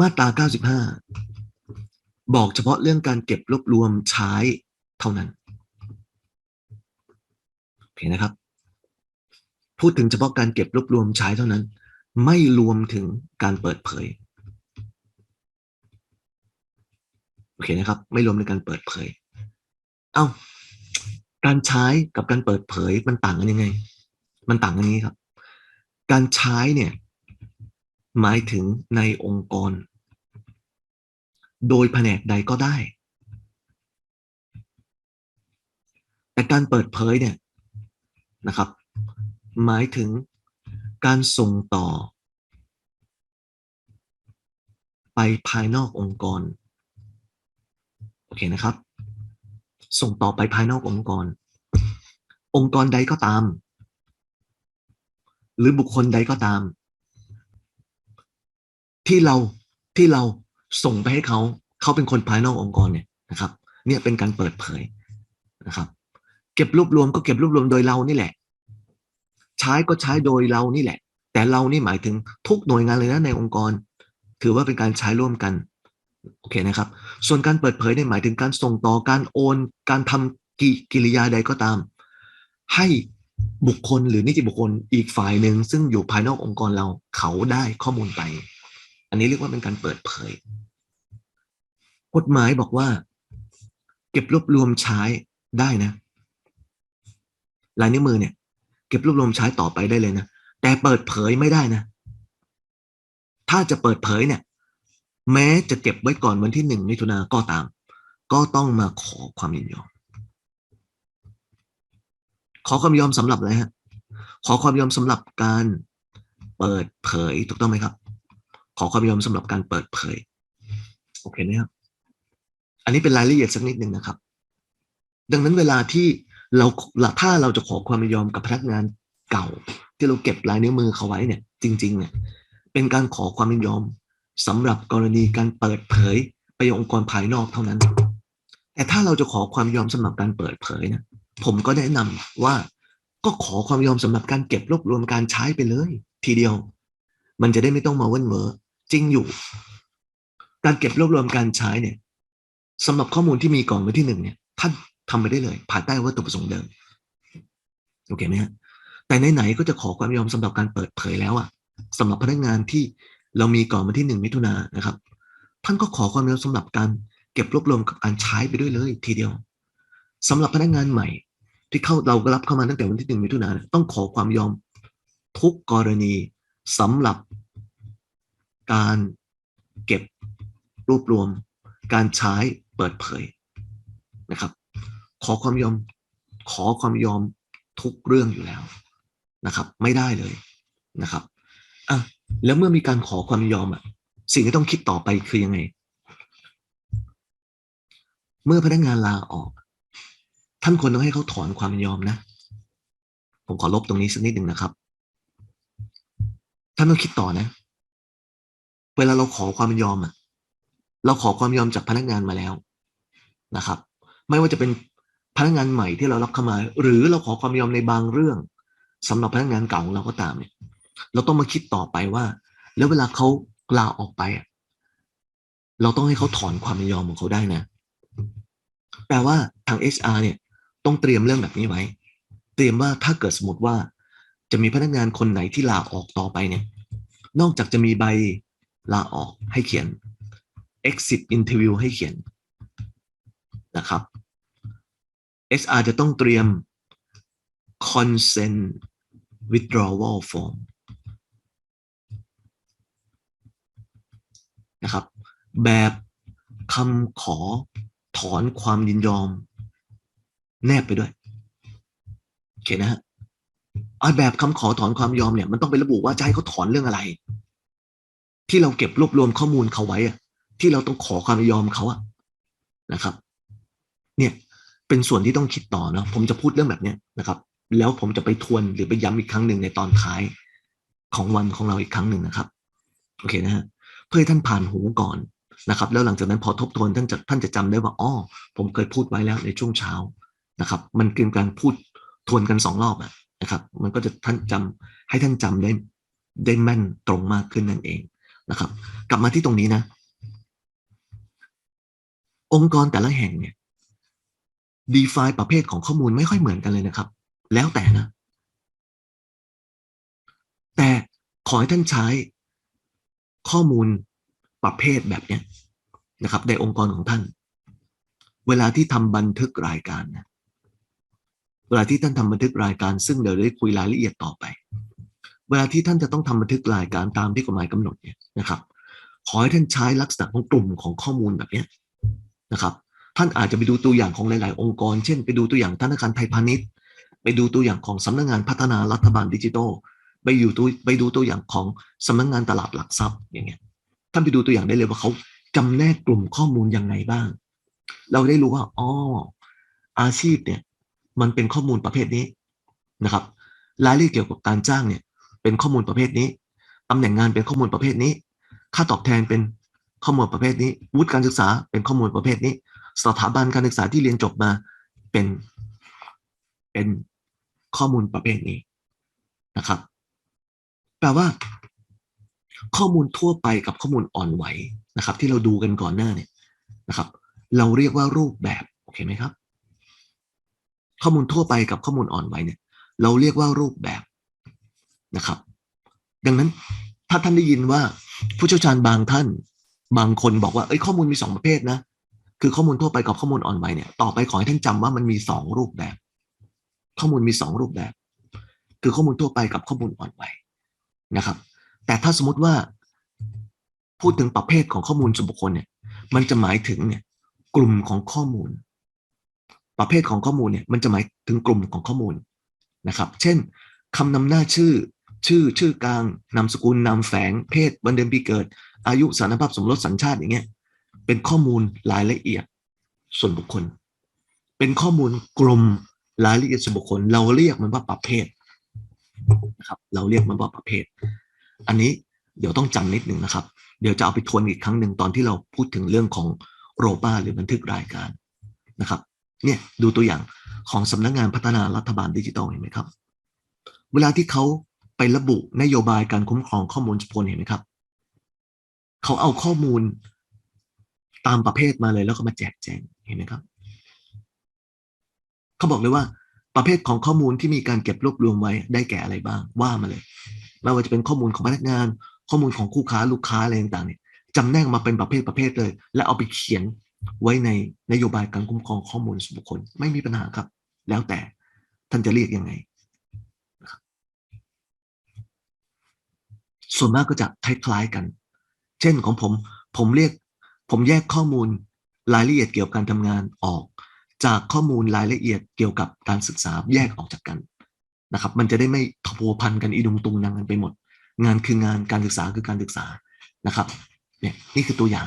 มาตรา 95 บอกเฉพาะเรื่องการเก็บรวบรวมใช้เท่านั้นโอเคนะครับ พูดถึงเฉพาะการเก็บรวบรวมใช้เท่านั้น ไม่รวมถึงการเปิดเผยโอเคนะครับ ไม่รวมในการเปิดเผย เอ้า การใช้กับการเปิดเผยมันต่างกันยังไง มันต่างกันนี้ครับ การใช้เนี่ย หมายถึงในองค์กร โดยแผนกใดก็ได้ แต่การเปิดเผยเนี่ยนะครับ หมายถึงการส่งต่อ ไปภายนอกองค์กร โอเคนะครับ ส่งต่อไปภายนอกองค์กร องค์กรใดก็ตาม หรือบุคคลใดก็ตาม ที่เราที่เราส่งไปให้เขาเขาเป็นคนภายนอกองค์กรเนี่ยนะครับ เนี่ยเป็นการเปิดเผยนะครับ เก็บรวบรวมก็เก็บรวบรวมโดยเรานี่แหละ ใช้ก็ใช้โดยเรานี่แหละ แต่เรานี่หมายถึงทุกหน่วยงานเลยนะในองค์กร ถือว่าเป็นการใช้ร่วมกันโอเคนะครับ ส่วนการเปิดเผยเนี่ยหมายถึงการส่งต่อการโอน การทำกิกิริยาใดก็ตาม ให้บุคคลหรือนิติบุคคลอีกฝ่ายหนึ่งซึ่งอยู่ภายนอกองค์กรเราเขาได้ข้อมูลไป อันนี้เรียกว่าเป็นการเปิดเผย กฎหมายบอกว่า เก็บรวบรวมใช้ได้นะลายนิ้วมือเนี่ย เก็บรวบรวมใช้ต่อไปได้เลยนะแต่เปิดเผยไม่ได้นะ ถ้าจะเปิดเผยเนี่ย แม้จะเก็บไว้ก่อนวันที่หนึ่งมิถุนาก็ตาม ก็ต้องมาขอความยินยอม ขอความยอมสำหรับอะไรฮะ ขอความยอมสำหรับการเปิดเผยถูกต้องไหมครับ ขอความยอมสำหรับการเปิดเผย โอเคไหมครับอันนี้เป็นรายละเอียดสักนิดหนึ่งนะครับ ดังนั้นเวลาที่เราถ้าเราจะขอความยินยอมกับพนักงานเก่า ที่เราเก็บลายนิ้วมือเขาไว้เนี่ย จริง ๆ เนี่ย เป็นการขอความยินยอมสำหรับกรณีการเปิดเผยไปยังองค์กรภายนอกเท่านั้น แต่ถ้าเราจะขอความยอมสำหรับการเปิดเผยนะผมก็แนะนำว่าก็ขอความยอมสำหรับการเก็บรวบรวมการใช้ไปเลย ทีเดียว มันจะได้ไม่ต้องมาเว้นเวอ จริงอยู่ การเก็บรวบรวมการใช้เนี่ยสำหรับข้อมูลที่มีก่อนวันที่หนึ่งเนี่ยท่านทำไปได้เลยภายใต้วัตถุประสงค์เดิมโอเคไหมฮะแต่ไหนๆก็จะขอความยอมสำหรับการเปิดเผยแล้วอะสำหรับพนักงานที่เรามีก่อนวันที่หนึ่งมิถุนายนนะครับ ท่านก็ขอความยอมสำหรับการเก็บรวบรวมกับการใช้ไปด้วยเลย ทีเดียวสำหรับพนักงานใหม่ ที่เข้าเราก็รับเข้ามาตั้งแต่วันที่หนึ่งมิถุนายนต้องขอความยอมทุกกรณีสำหรับ การเก็บรวบรวม การใช้เปิดเผยนะครับ ขอความยอมขอความยอมทุกเรื่องอยู่แล้วนะครับ ไม่ได้เลยนะครับอะแล้วเมื่อมีการขอความยอมอะสิ่งที่ต้องคิดต่อไปคือยังไง เมื่อพนักงานลาออก ท่านควรต้องให้เขาถอนความยอมนะ ผมขอลบตรงนี้สักนิดหนึ่งนะครับ ท่านต้องคิดต่อนะ เวลาเราขอความยอมอะเราขอความยอมจากพนักงานมาแล้วนะครับ ไม่ว่าจะเป็นพนักงานใหม่ที่เรารับเข้ามา หรือเราขอความยอมในบางเรื่องสำหรับพนักงานเก่าของเราก็ตามเนี่ยเราต้องมาคิดต่อไปว่า แล้วเวลาเขาลาออกไปเราต้องให้เขาถอนความยินยอมของเขาได้นะแปลว่าทาง HR เนี่ยต้องเตรียมเรื่องแบบนี้ไว้ เตรียมว่าถ้าเกิดสมมติว่า จะมีพนักงานคนไหนที่ลาออกต่อไปเนี่ย นอกจากจะมีใบ ลาออกให้เขียน exit interview ให้เขียนนะครับ HR จะต้องเตรียม consent withdrawal form นะครับ แบบคำขอถอนความยินยอม แนบไปด้วยโอเคนะฮะไอแบบคำขอถอนความยอมเนี่ยมันต้องไประบุว่าจะให้เขาถอนเรื่องอะไร ที่เราเก็บรวบรวมข้อมูลเขาไว้อะที่เราต้องขอความยอมเขาอะนะครับ เนี่ยเป็นส่วนที่ต้องคิดต่อเนาะผมจะพูดเรื่องแบบเนี้ยนะครับ แล้วผมจะไปทวนหรือไปย้ำอีกครั้งหนึ่งในตอนท้ายของวันของเราอีกครั้งหนึ่งนะครับโอเคนะฮะเพื่อให้ท่านผ่านหูก่อนนะครับ แล้วหลังจากนั้นพอทบทวนท่านจะท่านจะจำได้ว่าอ๋อผมเคยพูดไว้แล้วในช่วงเช้านะครับ มันเป็นการพูดทวนกันสองรอบอะนะครับ มันก็จะท่านจำให้ท่านจำได้ได้แม่นตรงมากขึ้นนั่นเอง นะครับ กลับมาที่ตรงนี้นะ องค์กรแต่ละแห่งเนี่ย define ประเภทของข้อมูลไม่ค่อยเหมือนกันเลยนะครับ แล้วแต่นะ แต่ขอให้ท่านใช้ข้อมูลประเภทแบบเนี้ยนะครับ ในองค์กรของท่าน เวลาที่ทำบันทึกรายการนะเวลาที่ท่านทำบันทึกรายการ ซึ่งเดี๋ยวได้คุยรายละเอียดต่อไป เวลาที่ท่านจะต้องทำบันทึกรายการตามที่กฎหมายกำหนดเนี่ยนะครับ ขอให้ท่านใช้ลักษณะของกลุ่มของข้อมูลแบบนี้นะครับ ท่านอาจจะไปดูตัวอย่างของหลาย ๆ องค์กร เช่น ไปดูตัวอย่างธนาคารไทยพาณิชย์ ไปดูตัวอย่างของสำนักงานพัฒนารัฐบาลดิจิทัลไปอยู่ตัวไปดูตัวอย่างของสำนักงานตลาดหลักทรัพย์อย่างเงี้ยท่านไปดูตัวอย่างได้เลยว่าเขาจำแนกกลุ่มข้อมูลยังไงบ้าง เราได้รู้ว่าอ๋ออาชีพเนี่ยมันเป็นข้อมูลประเภทนี้นะครับ รายละเอียดเกี่ยวกับการจ้างเนี่ย เป็นข้อมูลประเภทนี้ตำแหน่งงานเป็นข้อมูลประเภทนี้ ค่าตอบแทนเป็นข้อมูลประเภทนี้ วุฒิการศึกษาเป็นข้อมูลประเภทนี้ สถาบันการศึกษาที่เรียนจบมาเป็นเป็นข้อมูลประเภทนี้นะครับ แปลว่า ข้อมูลทั่วไปกับข้อมูลอ่อนไหวนะครับ ที่เราดูกันก่อนหน้าเนี่ยนะครับ เราเรียกว่ารูปแบบโอเคไหมครับ ข้อมูลทั่วไปกับข้อมูลอ่อนไหวเนี่ย เราเรียกว่ารูปแบบ นะครับ ดังนั้นถ้าท่านได้ยินว่าผู้เชี่ยวชาญบางท่านบางคนบอกว่าเอ้ยข้อมูลมีสองประเภทนะ คือข้อมูลทั่วไปกับข้อมูลอ่อนไหวเนี่ยต่อไปขอให้ท่านจำว่ามันมีสองรูปแบบ ข้อมูลมีสองรูปแบบ คือข้อมูลทั่วไปกับข้อมูลอ่อนไหวนะครับ แต่ถ้าสมมติว่า พูดถึงประเภทของข้อมูลส่วนบุคคลเนี่ย มันจะหมายถึงเนี่ย กลุ่มของข้อมูล ประเภทของข้อมูลเนี่ย มันจะหมายถึงกลุ่มของข้อมูลนะครับ เช่นคำนำหน้าชื่อ ชื่อชื่อกลางนามสกุลนามแฝงเพศวันเดือนปีเกิด อายุสารภาพสมรสสัญชาติอย่างเงี้ยเป็นข้อมูลรายละเอียดส่วนบุคคล เป็นข้อมูลกลุ่มรายละเอียดส่วนบุคคล เราเรียกมันว่าประเภทนะครับเราเรียกมันว่าประเภท อันนี้เดี๋ยวต้องจำนิดหนึ่งนะครับ เดี๋ยวจะเอาไปทวนอีกครั้งหนึ่งตอนที่เราพูดถึงเรื่องของโรบ้าหรือบันทึกรายการนะครับเนี่ยดูตัวอย่างของสำนักงานพัฒนารัฐบาลดิจิทัลเห็นไหมครับ เวลาที่เขา ไประบุนโยบายการคุ้มครองข้อมูลส่วนบุคคลเห็นไหมครับ เขาเอาข้อมูลตามประเภทมาเลยแล้วก็มาแจกแจงเห็นไหมครับ เขาบอกเลยว่าประเภทของข้อมูลที่มีการเก็บรวบรวมไว้ได้แก่อะไรบ้าง ว่ามาเลยไม่ว่าจะเป็นข้อมูลของพนักงาน ข้อมูลของคู่ค้าลูกค้าอะไรต่างๆเนี่ยจำแนกมาเป็นประเภทประเภทเลย และเอาไปเขียนไว้ในนโยบายการคุ้มครองข้อมูลส่วนบุคคลไม่มีปัญหาครับ แล้วแต่ท่านจะเรียกยังไงนะครับ ส่วนมากก็จะคล้ายๆกัน เช่นของผมผมเรียกผมแยกข้อมูลรายละเอียดเกี่ยวกับการทำงานออก จากข้อมูลรายละเอียดเกี่ยวกับการศึกษาแยกออกจากกันนะครับ มันจะได้ไม่ทัวพันกันอีดุงตุงนางกันไปหมด งานคืองานการศึกษาคือการศึกษานะครับเนี่ยนี่คือตัวอย่าง